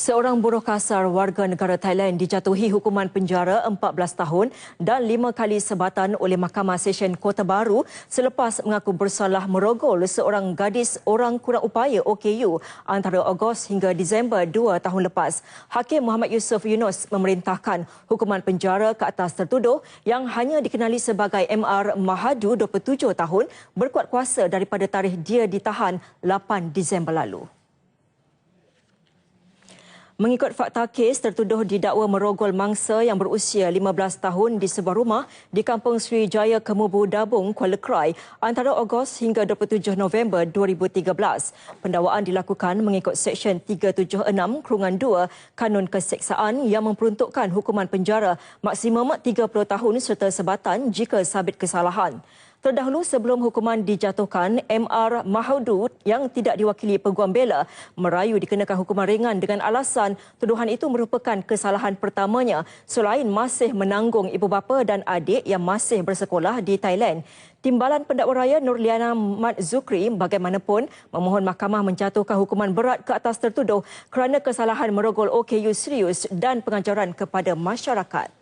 Seorang buruh kasar warga negara Thailand dijatuhi hukuman penjara 14 tahun dan 5 kali sebatan oleh Mahkamah Session Kota Baru selepas mengaku bersalah merogol seorang gadis orang kurang upaya OKU antara Ogos hingga Disember 2 tahun lepas. Hakim Muhammad Yusof Yunus memerintahkan hukuman penjara ke atas tertuduh yang hanya dikenali sebagai MR Mahadu 27 tahun berkuat kuasa daripada tarikh dia ditahan 8 Disember lalu. Mengikut fakta kes, tertuduh didakwa merogol mangsa yang berusia 15 tahun di sebuah rumah di Kampung Sri Jaya Kemubu Dabung, Kuala Krai antara Ogos hingga 27 November 2013. Pendakwaan dilakukan mengikut Seksyen 376 Kurungan 2 Kanun Keseksaan yang memperuntukkan hukuman penjara maksimum 30 tahun serta sebatan jika sabit kesalahan. Terdahulu sebelum hukuman dijatuhkan, MR Mahudud yang tidak diwakili peguam bela merayu dikenakan hukuman ringan dengan alasan tuduhan itu merupakan kesalahan pertamanya selain masih menanggung ibu bapa dan adik yang masih bersekolah di Thailand. Timbalan Pendakwa Raya Nurliana Mat Zukri bagaimanapun memohon mahkamah menjatuhkan hukuman berat ke atas tertuduh kerana kesalahan merogol OKU serius dan pengajaran kepada masyarakat.